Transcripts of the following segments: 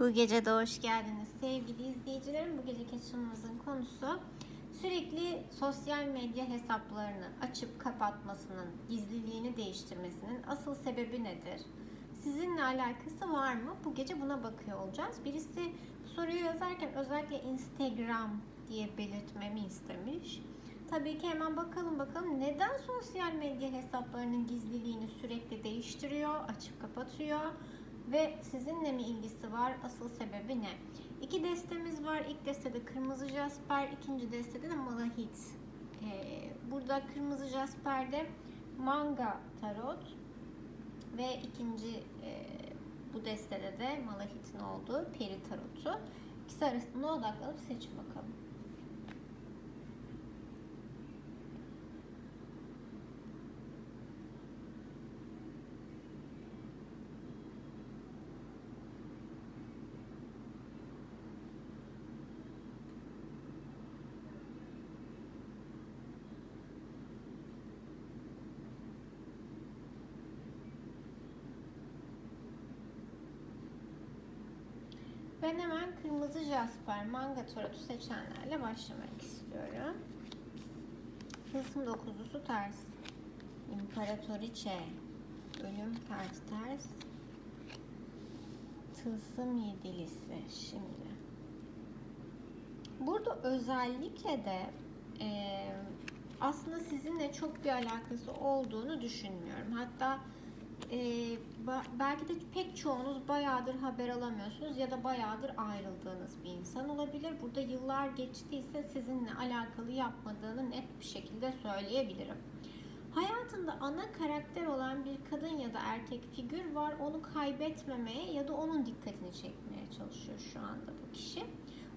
Bu gece de hoş geldiniz sevgili izleyicilerim. Bu geceki açılımımızın konusu sürekli sosyal medya hesaplarını açıp kapatmasının, gizliliğini değiştirmesinin asıl sebebi nedir? Sizinle alakası var mı? Bu gece buna bakıyor olacağız. Birisi soruyu yazarken özellikle Instagram diye belirtmemi istemiş. Tabii ki hemen bakalım bakalım neden sosyal medya hesaplarının gizliliğini sürekli değiştiriyor, açıp kapatıyor ve sizinle mi ilgisi var? Asıl sebebi ne? İki destemiz var. İlk destede kırmızı jasper, ikinci destede de malahit. Ee, burada kırmızı jasperde manga tarot ve ikinci e, bu destede de malahitin olduğu peri tarotu. İkisi arasında odaklanıp seçin bakalım. Ben hemen kırmızı jasper manga tarotu seçenlerle başlamak istiyorum. Tılsım dokuzlusu ters. İmparatoriçe. Ölüm ters ters. Tılsım yedilisi. Şimdi. Burada özellikle de e, aslında sizinle çok bir alakası olduğunu düşünmüyorum. Hatta e, belki de pek çoğunuz bayağıdır haber alamıyorsunuz ya da bayağıdır ayrıldığınız bir insan olabilir. Burada yıllar geçtiyse sizinle alakalı yapmadığını net bir şekilde söyleyebilirim. Hayatında ana karakter olan bir kadın ya da erkek figür var. Onu kaybetmemeye ya da onun dikkatini çekmeye çalışıyor şu anda bu kişi.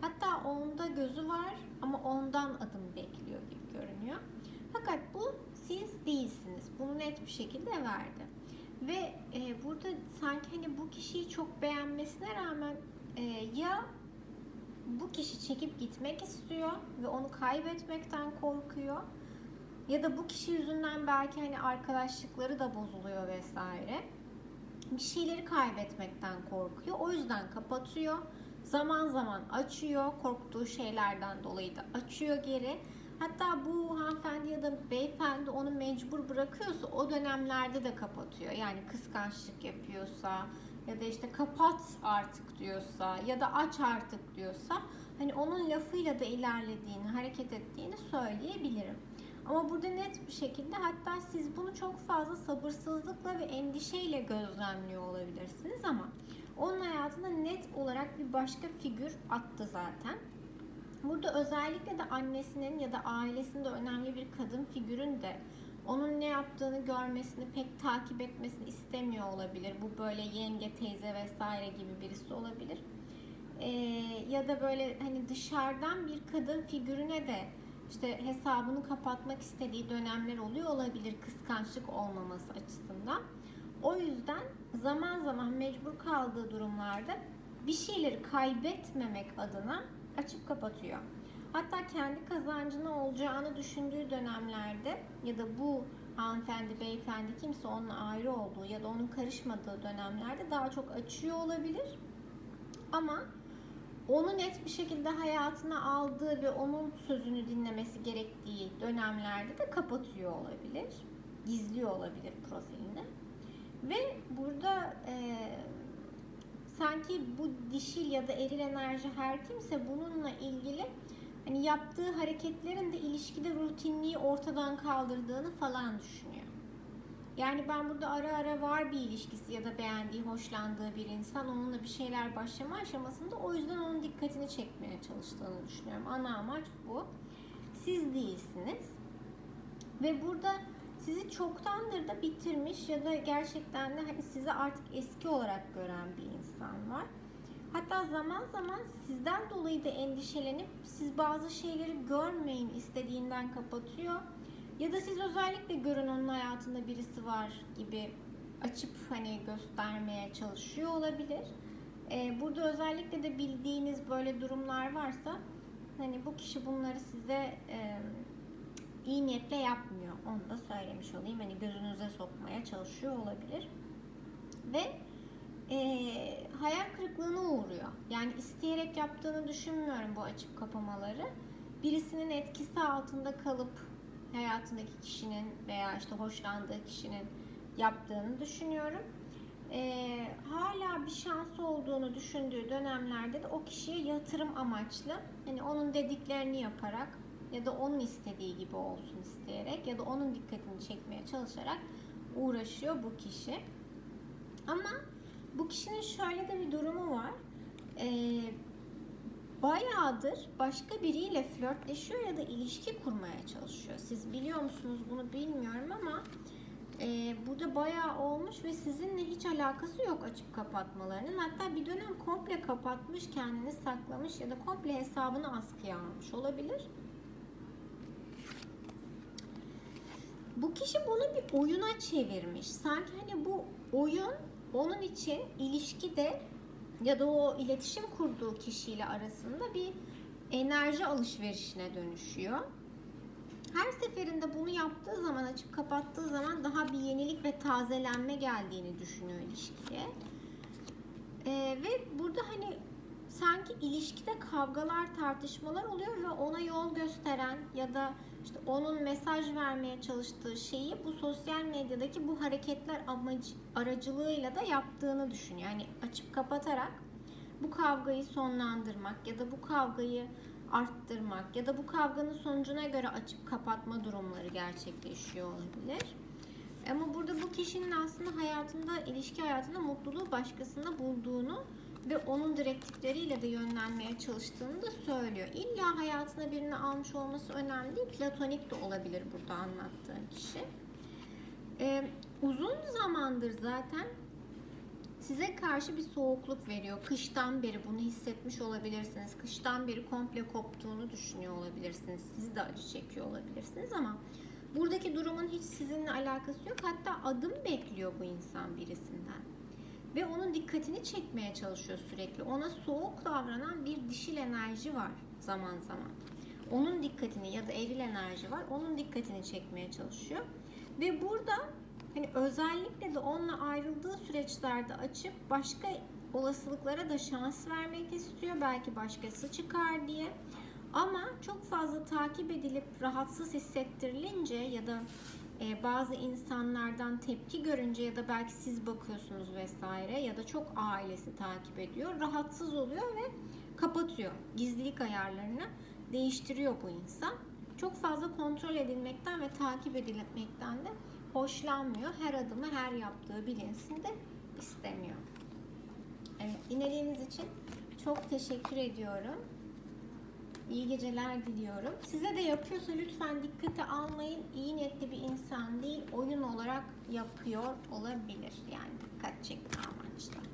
Hatta onda gözü var ama ondan adım bekliyor gibi görünüyor. Fakat bu siz değilsiniz. Bunu net bir şekilde verdi. Ve e, burada sanki hani bu kişiyi çok beğenmesine rağmen e, ya bu kişi çekip gitmek istiyor ve onu kaybetmekten korkuyor ya da bu kişi yüzünden belki hani arkadaşlıkları da bozuluyor vesaire. Bir şeyleri kaybetmekten korkuyor. O yüzden kapatıyor. Zaman zaman açıyor. Korktuğu şeylerden dolayı da açıyor geri. Hatta bu hanımefendi ya da beyefendi onu mecbur bırakıyorsa o dönemlerde de kapatıyor. Yani kıskançlık yapıyorsa ya da işte kapat artık diyorsa ya da aç artık diyorsa hani onun lafıyla da ilerlediğini, hareket ettiğini söyleyebilirim. Ama burada net bir şekilde hatta siz bunu çok fazla sabırsızlıkla ve endişeyle gözlemliyor olabilirsiniz ama onun hayatında net olarak bir başka figür attı zaten. Burada özellikle de annesinin ya da ailesinde önemli bir kadın figürün de onun ne yaptığını görmesini pek takip etmesini istemiyor olabilir. Bu böyle yenge, teyze vesaire gibi birisi olabilir. Ee, ya da böyle hani dışarıdan bir kadın figürüne de işte hesabını kapatmak istediği dönemler oluyor olabilir kıskançlık olmaması açısından. O yüzden zaman zaman mecbur kaldığı durumlarda bir şeyleri kaybetmemek adına açıp kapatıyor. Hatta kendi kazancını olacağını düşündüğü dönemlerde ya da bu hanımefendi, beyefendi kimse onunla ayrı olduğu ya da onun karışmadığı dönemlerde daha çok açıyor olabilir. Ama onu net bir şekilde hayatına aldığı ve onun sözünü dinlemesi gerektiği dönemlerde de kapatıyor olabilir. Gizliyor olabilir profilini. Ve burada e, sanki bu dişil ya da eril enerji her kimse bununla ilgili hani yaptığı hareketlerin de ilişkide rutinliği ortadan kaldırdığını falan düşünüyor. Yani ben burada ara ara var bir ilişkisi ya da beğendiği, hoşlandığı bir insan onunla bir şeyler başlama aşamasında o yüzden onun dikkatini çekmeye çalıştığını düşünüyorum. Ana amaç bu. Siz değilsiniz. Ve burada sizi çoktandır da bitirmiş ya da gerçekten de hani sizi artık eski olarak gören bir insan var. Hatta zaman zaman sizden dolayı da endişelenip siz bazı şeyleri görmeyin istediğinden kapatıyor. Ya da siz özellikle görün onun hayatında birisi var gibi açıp hani göstermeye çalışıyor olabilir. Ee, burada özellikle de bildiğiniz böyle durumlar varsa hani bu kişi bunları size e, iyi niyetle yapmıyor. Onu da söylemiş olayım. Hani gözünüze sokmaya çalışıyor olabilir. Ve e, hayal kırıklığına uğruyor. Yani isteyerek yaptığını düşünmüyorum bu açıp kapamaları. Birisinin etkisi altında kalıp hayatındaki kişinin veya işte hoşlandığı kişinin yaptığını düşünüyorum. E, hala bir şans olduğunu düşündüğü dönemlerde de o kişiye yatırım amaçlı hani onun dediklerini yaparak ya da onun istediği gibi olsun isteyerek ya da onun dikkatini çekmeye çalışarak uğraşıyor bu kişi. Ama bu kişinin şöyle de bir durumu var. Ee, bayağıdır başka biriyle flörtleşiyor ya da ilişki kurmaya çalışıyor. Siz biliyor musunuz bunu bilmiyorum ama e, burada bayağı olmuş ve sizinle hiç alakası yok açıp kapatmalarının. Hatta bir dönem komple kapatmış, kendini saklamış ya da komple hesabını askıya almış olabilir. Bu kişi bunu bir oyuna çevirmiş. Sanki hani bu oyun onun için ilişkide ya da o iletişim kurduğu kişiyle arasında bir enerji alışverişine dönüşüyor. Her seferinde bunu yaptığı zaman, açıp kapattığı zaman daha bir yenilik ve tazelenme geldiğini düşünüyor ilişkiye. Ee, ve burada hani sanki ilişkide kavgalar, tartışmalar oluyor ve ona yol gösteren ya da işte onun mesaj vermeye çalıştığı şeyi bu sosyal medyadaki bu hareketler amacı, aracılığıyla da yaptığını düşünüyor. Yani açıp kapatarak bu kavgayı sonlandırmak ya da bu kavgayı arttırmak ya da bu kavganın sonucuna göre açıp kapatma durumları gerçekleşiyor olabilir. Ama burada bu kişinin aslında hayatında, ilişki hayatında mutluluğu başkasında bulduğunu ve onun direktifleriyle de yönlenmeye çalıştığını da söylüyor. İlla hayatına birini almış olması önemli değil. Platonik de olabilir burada anlattığım kişi. Ee, uzun zamandır zaten size karşı bir soğukluk veriyor. Kıştan beri bunu hissetmiş olabilirsiniz. Kıştan beri komple koptuğunu düşünüyor olabilirsiniz. Siz de acı çekiyor olabilirsiniz ama buradaki durumun hiç sizinle alakası yok. Hatta adım bekliyor bu insan birisinden. Ve onun dikkatini çekmeye çalışıyor sürekli. Ona soğuk davranan bir dişil enerji var zaman zaman. Onun dikkatini ya da eril enerji var. Onun dikkatini çekmeye çalışıyor. Ve burada hani özellikle de onunla ayrıldığı süreçlerde açıp başka olasılıklara da şans vermek istiyor. Belki başkası çıkar diye. Ama çok fazla takip edilip rahatsız hissettirilince ya da e, bazı insanlardan tepki görünce ya da belki siz bakıyorsunuz vesaire ya da çok ailesi takip ediyor. Rahatsız oluyor ve kapatıyor. Gizlilik ayarlarını değiştiriyor bu insan. Çok fazla kontrol edilmekten ve takip edilmekten de hoşlanmıyor. Her adımı, her yaptığı bilinsin de istemiyor. Evet, dinlediğiniz için çok teşekkür ediyorum. İyi geceler diliyorum. Size de yapıyorsa lütfen dikkate almayın. İyi niyetli bir insan değil, oyun olarak yapıyor olabilir. Yani dikkat çekme amaçlı.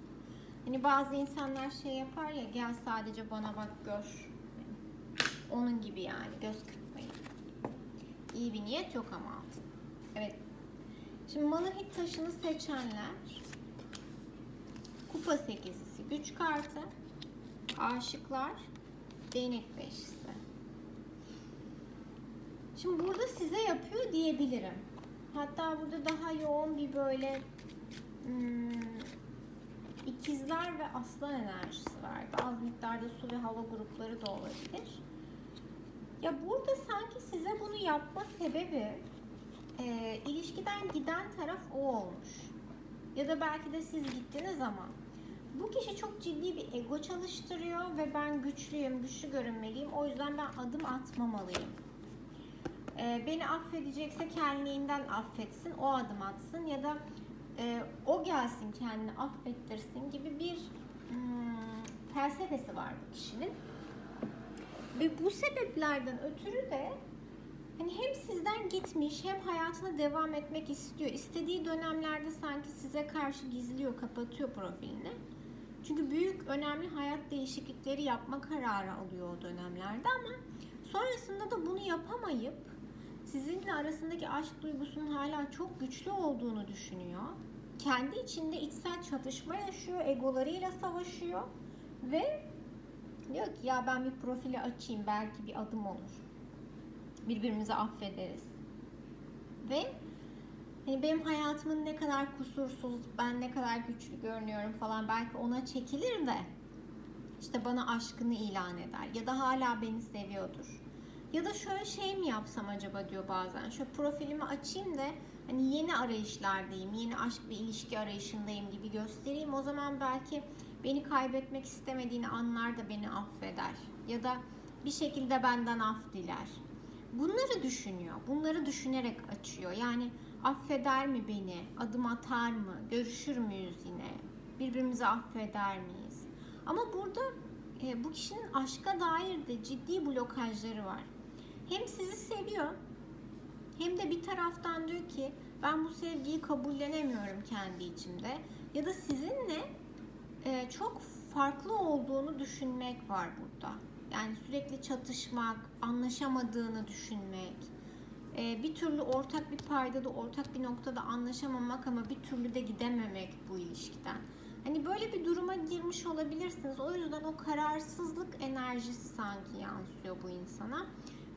Hani bazı insanlar şey yapar ya, gel sadece bana bak gör. Onun gibi yani, göz kırpmayın. İyi bir niyet yok ama altında. Evet. Şimdi Malahit taşını seçenler Kupa sekizisi güç kartı Aşıklar Değnek beşlisi Şimdi burada size yapıyor diyebilirim. Hatta burada daha yoğun bir böyle hmm, ikizler ve aslan enerjisi vardı. Az miktarda su ve hava grupları da olabilir. Ya burada sanki size bunu yapma sebebi e, ilişkiden giden taraf o olmuş. Ya da belki de siz gittiniz ama bu kişi çok ciddi bir ego çalıştırıyor ve ben güçlüyüm, güçlü görünmeliyim. O yüzden ben adım atmamalıyım. E, beni affedecekse kendiliğinden affetsin, o adım atsın ya da e, o gelsin kendini affettirsin gibi bir hmm, felsefesi var bu kişinin. Ve bu sebeplerden ötürü de hani hem sizden gitmiş hem hayatına devam etmek istiyor. İstediği dönemlerde sanki size karşı gizliyor, kapatıyor profilini. Çünkü büyük, önemli hayat değişiklikleri yapma kararı alıyor o dönemlerde ama sonrasında da bunu yapamayıp sizinle arasındaki aşk duygusunun hala çok güçlü olduğunu düşünüyor. Kendi içinde içsel çatışma yaşıyor, egolarıyla savaşıyor ve diyor ki ya ben bir profili açayım belki bir adım olur. Birbirimizi affederiz. Ve Hani benim hayatımın ne kadar kusursuz, ben ne kadar güçlü görünüyorum falan belki ona çekilir de işte bana aşkını ilan eder ya da hala beni seviyordur. Ya da şöyle şey mi yapsam acaba diyor bazen. Şöyle profilimi açayım da hani yeni arayışlardayım, yeni aşk ve ilişki arayışındayım gibi göstereyim. O zaman belki beni kaybetmek istemediğini anlar da beni affeder. Ya da bir şekilde benden af diler. Bunları düşünüyor. Bunları düşünerek açıyor. Yani affeder mi beni? Adım atar mı? Görüşür müyüz yine? Birbirimizi affeder miyiz? Ama burada e, bu kişinin aşka dair de ciddi blokajları var. Hem sizi seviyor hem de bir taraftan diyor ki ben bu sevgiyi kabullenemiyorum kendi içimde. Ya da sizinle e, çok farklı olduğunu düşünmek var burada. Yani sürekli çatışmak, anlaşamadığını düşünmek, bir türlü ortak bir paydada, ortak bir noktada anlaşamamak ama bir türlü de gidememek bu ilişkiden. Hani böyle bir duruma girmiş olabilirsiniz. O yüzden o kararsızlık enerjisi sanki yansıyor bu insana.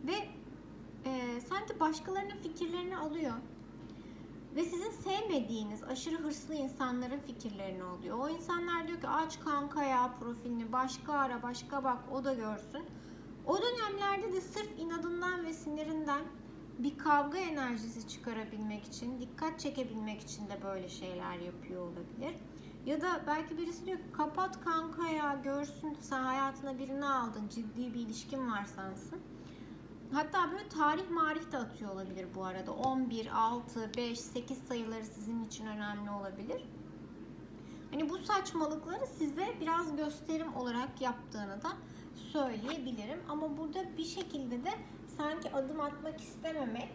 Ve e, sanki başkalarının fikirlerini alıyor. Ve sizin sevmediğiniz aşırı hırslı insanların fikirlerini alıyor. O insanlar diyor ki aç kanka ya profilini başka ara başka bak o da görsün. O dönemlerde de sırf inadından ve sinirinden bir kavga enerjisi çıkarabilmek için, dikkat çekebilmek için de böyle şeyler yapıyor olabilir. Ya da belki birisi diyor ki kapat kanka ya görsün sen hayatına birini aldın ciddi bir ilişkin var sansın. Hatta böyle tarih marih de atıyor olabilir bu arada. 11, 6, 5, 8 sayıları sizin için önemli olabilir. Hani bu saçmalıkları size biraz gösterim olarak yaptığını da söyleyebilirim. Ama burada bir şekilde de sanki adım atmak istememek,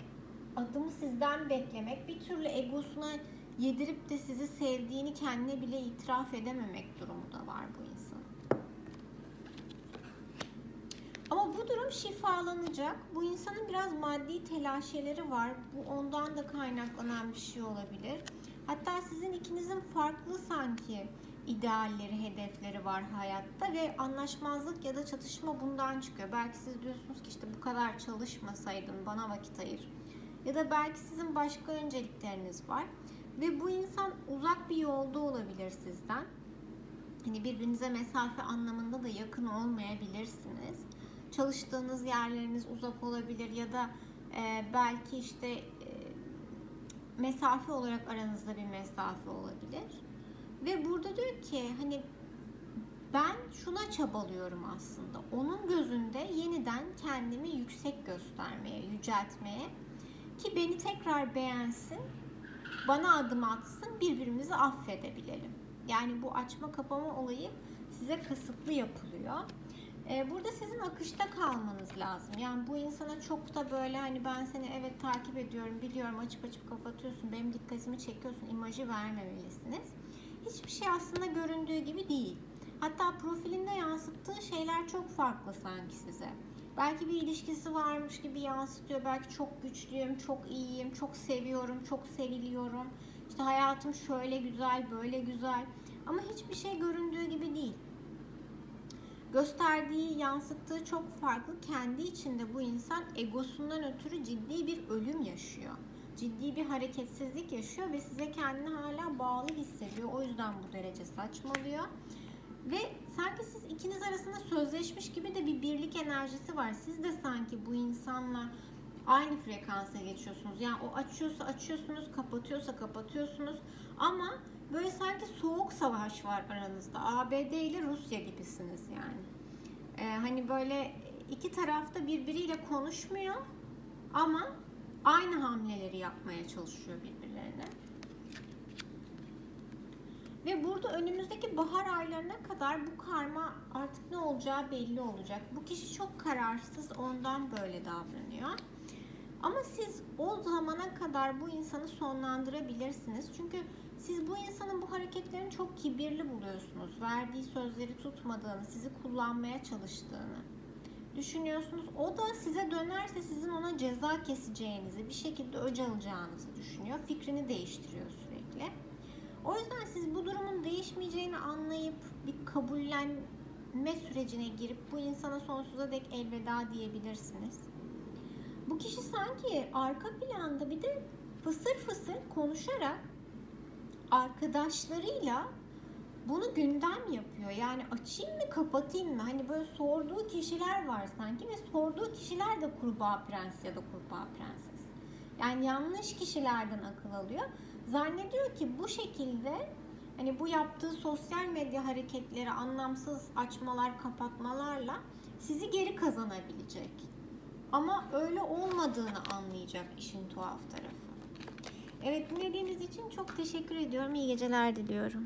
adımı sizden beklemek, bir türlü egosuna yedirip de sizi sevdiğini kendine bile itiraf edememek durumu da var bu insanın. Ama bu durum şifalanacak. Bu insanın biraz maddi telaşeleri var. Bu ondan da kaynaklanan bir şey olabilir. Hatta sizin ikinizin farklı sanki idealleri, hedefleri var hayatta ve anlaşmazlık ya da çatışma bundan çıkıyor. Belki siz diyorsunuz ki işte bu kadar çalışmasaydın bana vakit ayır. Ya da belki sizin başka öncelikleriniz var. Ve bu insan uzak bir yolda olabilir sizden. Hani birbirinize mesafe anlamında da yakın olmayabilirsiniz. Çalıştığınız yerleriniz uzak olabilir ya da e, belki işte e, mesafe olarak aranızda bir mesafe olabilir. Ve burada diyor ki hani ben şuna çabalıyorum aslında. Onun gözünde yeniden kendimi yüksek göstermeye, yüceltmeye ki beni tekrar beğensin, bana adım atsın, birbirimizi affedebilelim. Yani bu açma kapama olayı size kasıtlı yapılıyor. Ee, burada sizin akışta kalmanız lazım. Yani bu insana çok da böyle hani ben seni evet takip ediyorum, biliyorum açıp açıp kapatıyorsun, benim dikkatimi çekiyorsun imajı vermemelisiniz. Hiçbir şey aslında göründüğü gibi değil. Hatta profilinde yansıttığı şeyler çok farklı sanki size. Belki bir ilişkisi varmış gibi yansıtıyor. Belki çok güçlüyüm, çok iyiyim, çok seviyorum, çok seviliyorum. İşte hayatım şöyle güzel, böyle güzel. Ama hiçbir şey göründüğü gibi değil. Gösterdiği, yansıttığı çok farklı. Kendi içinde bu insan egosundan ötürü ciddi bir ölüm yaşıyor. Ciddi bir hareketsizlik yaşıyor ve size kendini hala bağlı hissediyor. O yüzden bu derece saçmalıyor. Ve sanki siz ikiniz arasında sözleşmiş gibi de bir birlik enerjisi var. Siz de sanki bu insanla aynı frekansa geçiyorsunuz. Yani o açıyorsa açıyorsunuz, kapatıyorsa kapatıyorsunuz. Ama böyle sanki soğuk savaş var aranızda. ABD ile Rusya gibisiniz yani. Ee, hani böyle iki tarafta birbiriyle konuşmuyor ama aynı hamleleri yapmaya çalışıyor birbirlerine. Ve burada önümüzdeki bahar aylarına kadar bu karma artık ne olacağı belli olacak. Bu kişi çok kararsız ondan böyle davranıyor. Ama siz o zamana kadar bu insanı sonlandırabilirsiniz. Çünkü siz bu insanın bu hareketlerini çok kibirli buluyorsunuz. Verdiği sözleri tutmadığını, sizi kullanmaya çalıştığını düşünüyorsunuz. O da size dönerse sizin ona ceza keseceğinizi, bir şekilde öc alacağınızı düşünüyor. Fikrini değiştiriyor sürekli. O yüzden siz bu durumun değişmeyeceğini anlayıp bir kabullenme sürecine girip bu insana sonsuza dek elveda diyebilirsiniz. Bu kişi sanki arka planda bir de fısır fısır konuşarak arkadaşlarıyla bunu gündem yapıyor. Yani açayım mı kapatayım mı? Hani böyle sorduğu kişiler var sanki ve sorduğu kişiler de kurbağa prens ya da kurbağa prenses. Yani yanlış kişilerden akıl alıyor. Zannediyor ki bu şekilde hani bu yaptığı sosyal medya hareketleri, anlamsız açmalar, kapatmalarla sizi geri kazanabilecek. Ama öyle olmadığını anlayacak işin tuhaf tarafı. Evet dinlediğiniz için çok teşekkür ediyorum. İyi geceler diliyorum.